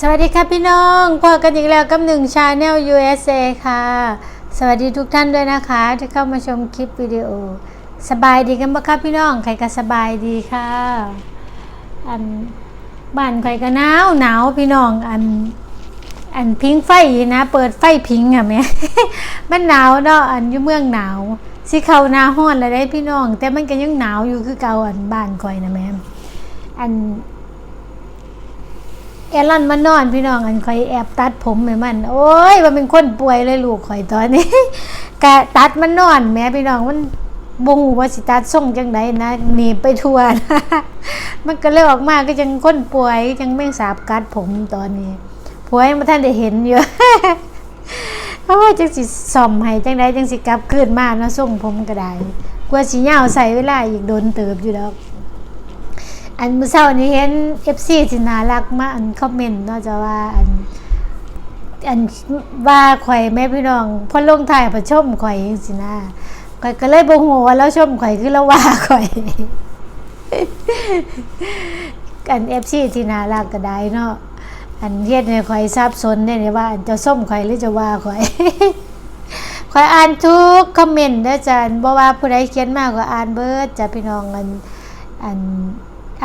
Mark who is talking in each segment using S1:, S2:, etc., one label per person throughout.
S1: สวัสดีครับพี่น้องพบกันอีกแล้วกับหนึ่งชาแนล USA ค่ะ สวัสดีทุกท่านด้วยนะคะ ที่เข้ามาชมคลิปวิดีโอ สบายดีกันปะครับพี่น้องใครก็สบายดีค่ะ อันบ้านใครก็หนาวหนาวพี่น้องอันอันพิงไฟนะ เปิดไฟพิงอะแม่มันหนาวเนาะอันอยู่เมืองหนาวสิเขาหนาห้อนแล้วได้พี่น้อง แต่มันก็ยังหนาวอยู่คือเก่าอันบ้านคอยนะแม่อัน แอลอนมานอนพี่น้องอันคอยแอบตัดผมให้มัน โอ้ยมันเป็นคนป่วยเลยลูกข่อยตอนนี้กะตัดมันนอนแม่พี่น้องมันบงว่าสิตัดส่งจังไดนะหนีไปทัวนะมันก็เลยออกมาก็ยังคนป่วยยังไม่สาบกัดผมตอนนี้ผัวยังม่ท่านได้เห็นอยู่เพราะว่าจังสิซ่อมให้จังไดจังสิกลับคืนมาเนาะส่งผมก็ได้กลัวสิยาใส่เวลาอีกโดนเติบอยู่ดอก อันเมื่อเช้านี้เห็น FC สิน่ารักมากอันคอมเมนต์เนาะจะว่าอันอันว่าข่อยแม่พี่น้องพอลงถ่ายประชมข่อยจังซี่นะข่อยก็เลยบ่ฮู้ว่าเราชมข่อยคือเราว่าข่อยอัน FC ที่น่ารักก็ได้เนาะอันเฮ็ดให้ข่อยสับสนได้เนี่ยว่าอันจะส้มข่อยหรือจะว่าข่อยข่อยอ่านทุกคอมเมนต์เด้อจ้ะบ่ว่าผู้ใดเขียนมาก็อ่านเบิดจ้ะพี่น้องอันอัน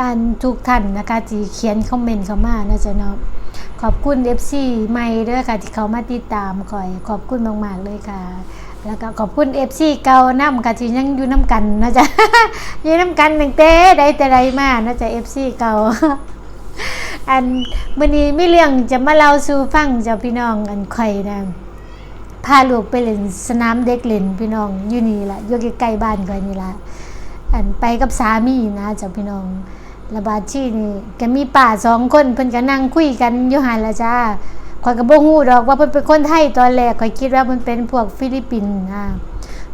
S1: อ่านทุกท่านนะคะที่เขียนคอมเมนต์เข้ามานะจ๊ะเนาะขอบคุณ FC ใหม่ด้อค่ะที่เขามาติดตามก่อยขอบคุณมาก ๆ เลยค่ะ แล้วก็ขอบคุณ FC เก่านํค่ะที่ยังอยู่น้ำกันนะจ๊ะอยู่น้ำกันตั้งแต่ใดแต่ใดมานะจ๊ะ FC เก่าอันมื้อนี้ไมีเรื่องจะมาเล่าสู่ฟังจ้ะพี่น้องอันข่นะพาลูกไปเล่นสนามเด็กเล่นพี่น้องอยู่นี่ละอยู่ใกล้ๆบ้านข่อยนี่ละอันไปกับสามีนะเจ้าพี่น้อง ระบาดชีนี่ก็มีป่าสองคนเพิ่นก็นั่งคุยกันอยู่หันละจ้าข่อยก็บ่ฮู้ดอกว่าเพิ่นเป็นคนไทยตอนแรกข่อยคิดว่ามันเป็นพวกฟิลิปปินส์นะ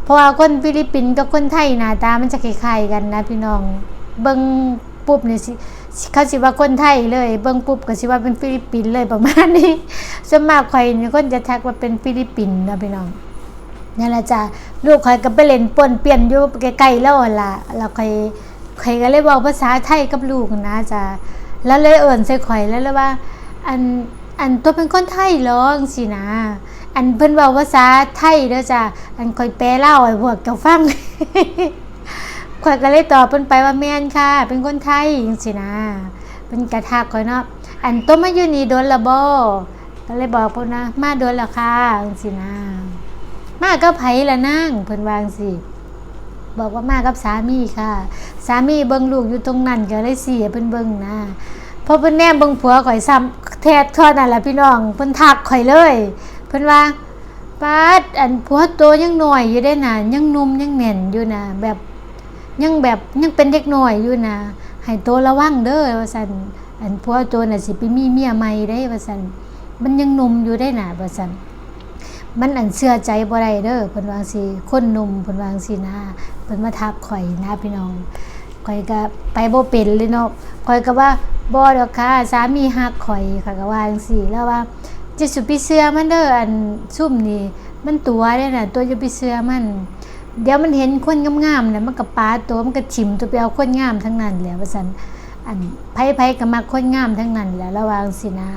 S1: เพราะว่าคนฟิลิปปินส์กับคนไทยหน้าตามันจะคล้ายๆกันนะพี่น้อง เบิ่งปุ๊บเนี่สิเขาสิว่าคนไทยเลย เบิ่งปุ๊บก็สิว่าเป็นฟิลิปปินส์เลยประมาณนี้ส่วนมากข่อยนี่คนจะทักว่าเป็นฟิลิปปินส์นะพี่น้องนั่นแหละจ้ะลูกข่อยก็ไปเล่นป่วนเปลี่ยนอยู่ใกล้ๆแล้วล่ะแล้วข่อย ข่อยก็เลยเว้าภาษาไทยกับลูกนะจ้ะแล้วเลยเอิ้นใส่ข่อยแล้วเลยว่า อันอันตัวเป็นคนไทยเหรองซี่นะ อันเพิ่นเว้าภาษาไทยเด้อจ้ะอันข่อยแปลเล่าให้พวกเจ้าฟังข่อยก็เลยตอบเพิ่นไปว่าแม่นค่ะ เป็นคนไทยจังซี่นะเพิ่นกระทักข่อยเนาะอันตัวมาอยู่นี่โดนและบ่ก็เลยบอกเพิ่นนะมาโดนล้วค่ะจังซี่นะ มากับไผละนางเพิ่นวางสิ บอกว่ามากับสามีค่ะ สามีเบิ่งลูกอยู่ตรงนั้นก็เลยสิให้เพิ่นเบิ่งนะพอเพิ่นแนมเบิ่งผัวข่อยซ้ำแทดทอนั่นล่ะพี่น้องเพิ่นทักข่อยเลย เพิ่นว่าปาดอันผัวโตยังหน้อยอยู่ได้น่ะยังนุ่มยังแน่นอยู่น่ะแบบยังแบบยังเป็นเด็กหน้อยอยู่น่ะให้โตระวังเด้อว่าซั่นอันผัวโตน่ะสิไปมีเมียใหม่ได้ว่าซั่นมันยังนุ่มอยู่ได้น่ะว่าซั่น มันอันเชื่อใจบ่ได้เด้อเพิ่นวางสิคนหนุ่มเพิ่นวางสินะเพิ่นมาทักข่อยนะพี่น้องข่อยก็ไปบ่เป็นเลยเนาะข่อยก็ว่าบ่ดอกค่ะสามีฮักข่อยข่อยก็ว่าจังซี่แล้วว่าจะสุไปเชื่อมันเด้ออันซุ่มนี่มันตัวเด้น่ะตัวจะไปเชื่อมัน เดี๋ยวมันเห็นคนงามๆน่ะมันก็ปาตัวมันก็ฉิมตัวไปเอาคนงามทั้งนั้นแหละว่าซั่นอันไผๆก็มักคนงามทั้งนั้นแหละระวังสินะ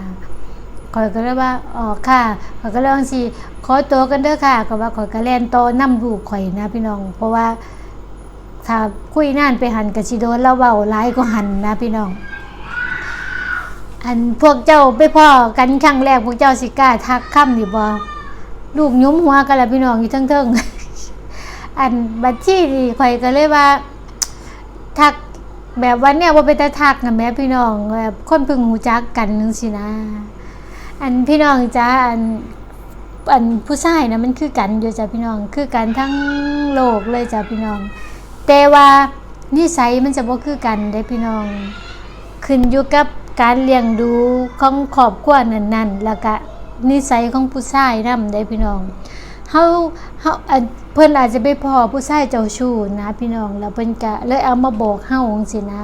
S1: ข่อยก็เลยว่าอ๋อค่ะข่อยก็เลยว่าสิขอตัวกันเด้อค่ะ ก็ว่าข่อยก็แล่นโตนำลูกข่อยนะพี่น้อง เพราะว่าถ้าคุยนานไปหันก็สิโดนเราเว้าหลายกว่าหันนะพี่น้อง อันพวกเจ้าไปพ้อกันครั้งแรกพวกเจ้าสิกล้าทักคำนี่บ่ลูกยุ้มหัวกันแล้วพี่น้องอยู่เทิงๆอันบัดที่นี่ข่อยก็เลยว่าทักแบบวันเนี้ยบ่าเป็นตาทักนะแม่พี่น้องแบบคนเพิ่งรู้จักกันจังซี่นะ อันพี่น้องจ้าอันอันผู้ชายนะมันคือกันอยู่จ้ะพี่น้องคือกันทั้งโลกเลยจ้ะพี่น้อง แต่ว่านิสัยมันจะบ่คือกันได้พี่น้อง ขึ้นอยู่กับการเลี้ยงดูของครอบครัวนั้นๆแล้วก็นิสัยของผู้ชายนำได้พี่น้องเฮาเฮาเพิ่นอาจจะไปพอผู้ชายเจ้าชู้นะพี่น้องแล้วเพิ่นก็เลยเอามาบอกเฮาจังซี่นะ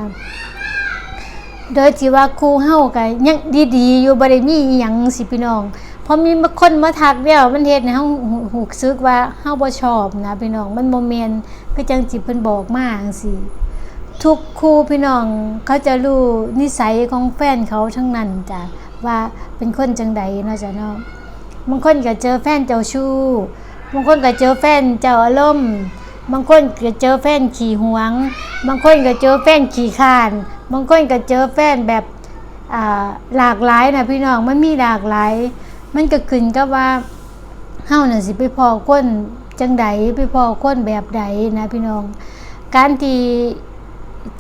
S1: โดยที่ว่าครูเฮาก็ยังดีๆ อยู่บ่ได้มีอิหยังสิพี่น้องพอมีคนมาทักแล้วมันเฮ็ดให้เฮาหูซึกว่าเฮาบ่ชอบนะพี่น้องมันบ่แม่นคือจังสิเพิ่นบอกมาจังซี่ทุกครูพี่น้องเขาจะรู้นิสัยของแฟนเขาทั้งนั้นจ้ะว่าเป็นคนจังใดเนาะจ้ะเนาะบางคนก็เจอแฟนเจ้าชู้บางคนก็เจอแฟนเจ้าอารมณ์บางคนก็เจอแฟนขี้หวง บางคนก็เจอแฟนขี้ข้าน บางคนก็เจอแฟนแบบหลากหลายนะพี่น้องมันมีหลากหลาย มันก็ขึ้นกับว่าเฮาน่ะสิไปพอคนจังใดไปพอคนแบบใดนะพี่น้อง การที่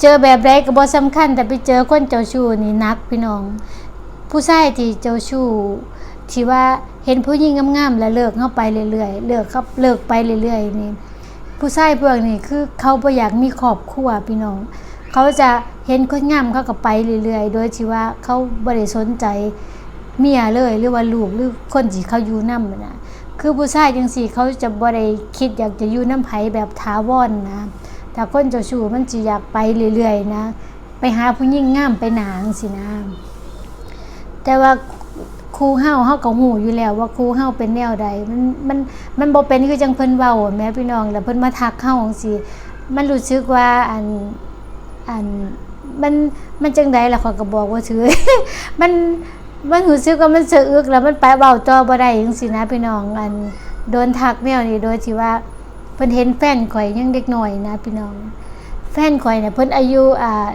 S1: เจอแบบใดก็บ่สำคัญ แต่ไปเจอคนเจ้าชู้นี่นักพี่น้อง ผู้ชายที่เจ้าชู้ที่ว่าเห็นผู้หญิงงามๆแล้วเลิกเข้าไปเรื่อยๆเลิกครับเลิกไปเรื่อยๆนี่ผู้ชายพวกนี้คือเขาบ่อยากมีครอบครัวพี่น้อง เขาจะเห็นคนงามเขาก็ไปเรื่อยๆ โดยที่ว่าเขาบ่ได้สนใจเมียเลยหรือว่าลูกหรือคนที่เขาอยู่นำนะคือผู้ชายจังซี่เขาจะบ่ได้คิดอยากจะอยู่น้ำไผแบบถาวรนนะถ้าคนเจ้าชู้มันสิอยากไปเรื่อยๆนะ ไปหาผู้หญิงงามไปหนางซี่นะแต่ว่าครูเฮาเฮาก็ฮู้อยู่แล้วว่าครูเฮาเป็นแนวใดมันมันมันบ่เป็นคือจังเพิ่นเว้าแม่พี่น้องแล้วเพิ่นมาทักเฮาจังซี่มันรู้สึกว่าอัน อันมันมันจังไดล่ะขอยก็บอกว่าถือ มันมันรู้สึกว่ามันเสะอึกแล้วมันไปเว้าต่อบ่ได้จังซี่นะพี่น้องอันโดนทักแนวนี้โดยที่ว่าเพิ่นเห็นแฟนข่อยยังเด็กน้อยนะพี่น้อง แฟนข่อยเนี่ยเพิ่นอายุอ่า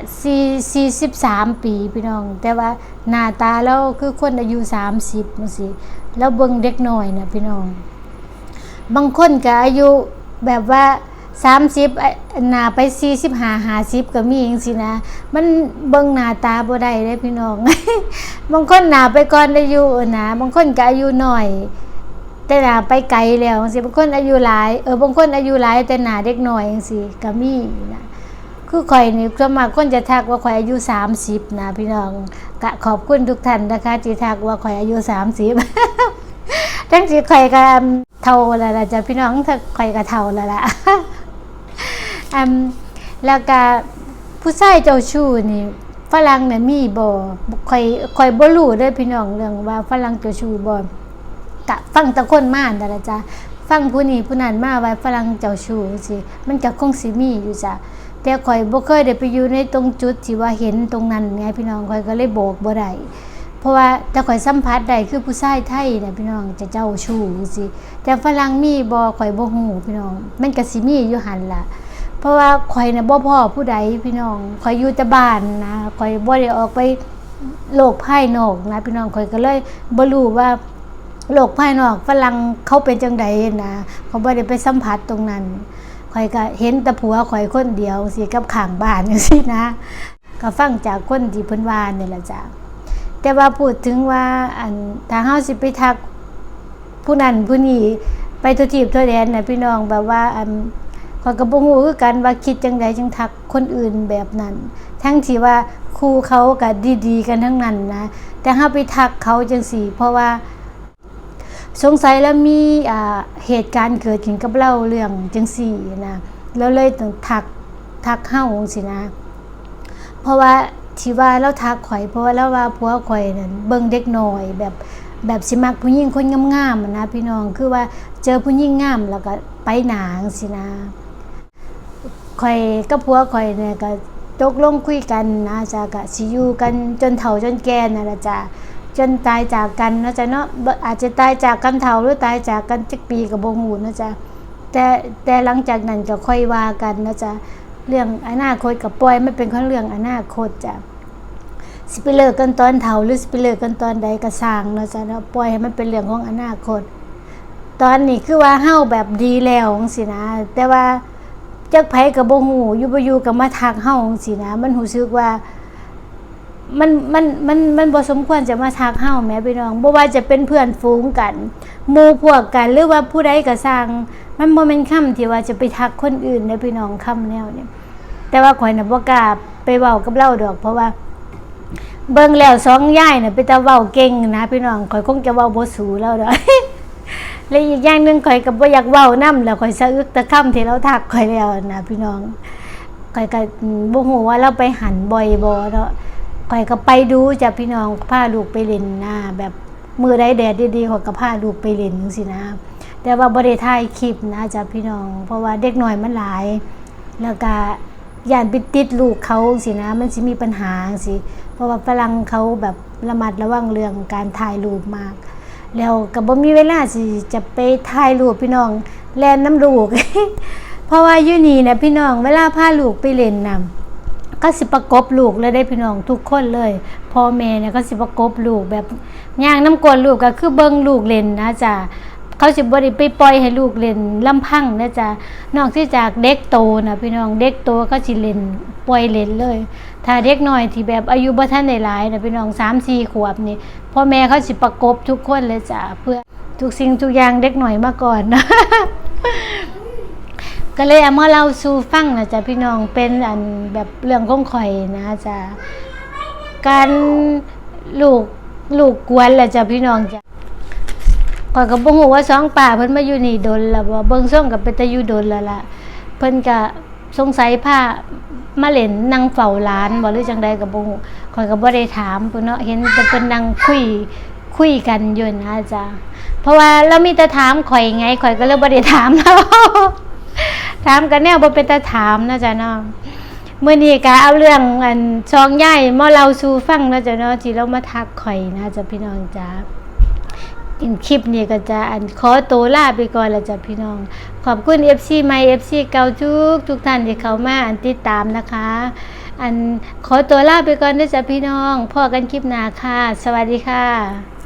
S1: 4 43 ปีพี่น้อง แต่ว่าหน้าตาแล้วคือคนอายุ 30จังซี่แล้วเบิ่งเด็กน้อยนะพี่น้อง บางคนก็อายุแบบว่า 30อะหน้าไป45 50ก็มีจังซี่นะ มันเบิ่งหน้าตาบ่ได้เด้พี่น้อง บางคนหน้าไปก่อนอายุนะบางคนก็อายุน้อย แต่หน้าไปไกลแล้วจังซี่บางคนอายุหลายเออบางคนอายุหลายแต่หน้าเด็กน้อยจังซี่ก็มีนะคือข่อยนี่ส่วนมากคนจะทักว่าข่อยอายุ 30 นะพี่น้องกะขอบคุณทุกท่านนะคะที่ทักว่าข่อยอายุ 30ทั้งที่ข่อยก็เท่าแล้วล่ะจ้ะพี่น้องถ้าข่อยก็เท่าแล้วล่ะ อืมแล้วก็ผู้ชายเจ้าชู้นี่ฝรั่งน่ะมีบ่ข่อยข่อยบ่รู้เด้อพี่น้องเรื่องว่าฝรั่งเจ้าชู้บ่กะฟังแตะคนมานั่นล่ะจ้ะฟังผู้นี้ผู้นั้นมาว่าฝรั่งเจ้าชู้สิมันก็คงสิมีอยู่จ้ะแต่ข่อยบ่เคยได้ไปอยู่ในตรงจุดที่ว่าเห็นตรงนั้นไงพี่น้องข่อยก็เลยบอกบ่ได้เพราะว่าแต่ข่อยสัมผัสได้คือผู้ชายไทยน่ะพี่น้องจะเจ้าชู้สิแต่ฝรั่งมีบ่ข่อยบ่ฮู้พี่น้อง มันก็สิมีอยู่หั่นล่ะ เพราะว่าข่อยน่ะบ่พ้อผู้ใดพี่น้องข่อยอยู่แต่บ้านนะข่อยบ่ได้ออกไปโลกภายนอกนะพี่น้องข่อยก็เลยบ่รู้ว่าโลกภายนอกฝรั่งเขาเป็นจังใดนะเขาบ่ได้ไปสัมผัสตรงนั้นข่อยก็เห็นแต่ผัวข่อยคนเดียวสิกับข้างบ้านจังซี่นะ ก็ฟังจากคนที่เพิ่นว่านี่แหละจ้ะแต่ว่าพูดถึงว่าอันถ้าเฮาสิไปทักผู้นั้นผู้นี้ไปตัวทีบตัวแดนนะพี่น้องแบบว่าอัน ข่อยก็บ่ฮู้คือกันว่าคิดจังใดจังทักคนอื่นแบบนั้น ทั้งที่ว่าครูเขาก็ดีๆ กันทั้งนั้นนะ แต่เฮาไปทักเขาจังซี่เพราะว่า สงสัยแล้วมีอ่าเหตุการณ์เกิดขึ้นกับเราเรื่องจังสี่นะแล้วเลยต้องทักทักเฮาจังซี่นะ เพราะว่าที่ว่าเราทักข่อยเพราะว่าเราว่าผัวข่อยนั่นเบิ่งเด็กน้อยแบบแบบสิมักผู้หญิงคนงามๆนะพี่น้องคือว่าเจอผู้หญิงงามแล้วก็ไปหนาจังซี่นะ ข่อยกับผัวข่อยเนี่ยก็ตกลงคุยกันนะจ้ะก็สิอยู่กันจนเฒ่าจนแก่นั่นล่ะจ้ะจนตายจากกันนะจ๊ะเนาะอาจจะตายจากกันเท่าหรือตายจากกันจักปีกับบ่ฮู้นะจ๊ะแต่แต่หลังจากนั้นก็ค่อยว่ากันนะจ๊ะเรื่องอนาคตกับปล่อยไม่เป็นขอเรื่องอนาคตจ้ะสิไปเลิกกันตอนเฒ่าหรือสิไปเลิกกันตอนใดก็สร้างเนาะจ๊ะเนาะปล่อยให้มันเป็นเรื่องของอนาคต ตอนนี้คือว่าเฮาแบบดีแล้วจังซี่นะ แต่ว่า จักไผก็บ่ฮู้อยู่บ่อยู่ก็มาทักเฮาจังซี่นะ มันรู้สึกว่า มันมันมันมันบ่สมควรจะมาทักเฮาแม่พี่น้องบ่ว่าจะเป็นเพื่อนฝูงกันหมู่พวกกันหรือว่าผู้ใดก็สร้าง มันบ่แม่นคำที่ว่าจะไปทักคนอื่นเด้อพี่น้องคำแนวนี้แต่ว่าข่อยน่ะบ่กล้าไปเว้ากับเราดอก เพราะว่า เบิ่งแล้วสองยายน่ะเป็นตาเว้าเก่งนะพี่น้องข่อยคงจะเว้าบ่สูแล้วดอก และอีกอย่างหนึ่งข่อยก็บ่อยากเว้านํแล้วข่อยสะอึกตะคำที่เราทักข่อยแล้วนะพี่น้องข่อยก็บ่ฮู้ว่าเราไปหันบ่อยบ่เนาะข่อยก็ไปดูจ้ะพี่น้องพาลูกไปเล่นนะแบบมือได้แดดดีๆข่อยก็พาลูกไปเล่นจังซี่นะ แต่ว่าบ่ได้ถ่ายคลิปนะจ้ะพี่น้อง เพราะว่าเด็กน้อยมันหลาย แล้วก็ย่านไปติดลูกเขาสินะ มันสิมีปัญหาสิเพราะว่าฝรั่งเขาแบบระมัดระวังเรื่องการถ่ายรูปมาก แล้วก็บ่มีเวลาสิจะไปถ่ายรูปพี่น้องแลนน้ำลูก เพราะว่าอยู่นี่นะพี่น้องเวลาพาลูกไปเล่นน้ำก็สิประกบลูกเลยได้พี่น้องทุกคนเลยพ่อแม่เนี่ยก็สิประกบลูกแบบย่างน้ำกวนลูกก็คือเบิ้งลูกเล่นนะจ๊ะ เขาสิบ่ได้ไปปล่อยให้ลูกเล่นลำพังนะจ๊ะนอกที่จากเด็กโตนะพี่น้องเด็กโตก็สิเล่นปล่อยเล่นเลย ถ้าเด็กน้อยที่แบบอายุบ่ทันได้หลายนะพี่น้อง3-4ขวบนี่พ่อแม่เขาสิประกบทุกคนเลยจ้ะเพื่อทุกสิ่งทุกอย่างเด็กหน่อยมาก่อนนะก็เลยเอามาเล่าสู่ฟังนะจ๊ะพี่น้องเป็นอันแบบเรื่องของข่อยนะจ๊ะการลูกลูกกวนแหละจ้ะพี่น้องจ้ะ ข่อยก็บ่ฮู้ว่าสองป่าเพิ่นมาอยู่นี่ดนแล้วบ่เบิ่งส่งก็เป็นตาอยู่ดนแล้วล่ะ เพิ่นก็สงสัยพามาเล่นนั่งเฝ้าร้านบ่หรือจังใดก็บ่ฮู้ข่อยก็บ่ได้ถามเพิ่นเนาะเห็นแต่เพิ่นนั่งคุยคุยกันอยู่นะจ๊ะเพราะว่าเรามีแต่ถามข่อยไงข่อยก็เลยบ่ได้ถามแล้วถามกันแนวบ่เป็นตาถามนะจ๊ะเนาะมื้อนี้ก็เอาเรื่องอันซองใหญ่มาเล่าสู่ฟังนะจ๊ะเนาะที่เรามาทักข่อยนะจ๊ะพี่น้องจ้า คลิปนี้ก็จะอันขอตัวลาไปก่อนละจ้ะพี่น้อง ขอบคุณ FC ใหม่ FC เก่าทุกทุกท่านที่เข้ามาอันติดตามนะคะ อันขอตัวลาไปก่อนนะจ๊ะพี่น้องพ่อกันคลิปหน้าค่ะ สวัสดีค่ะ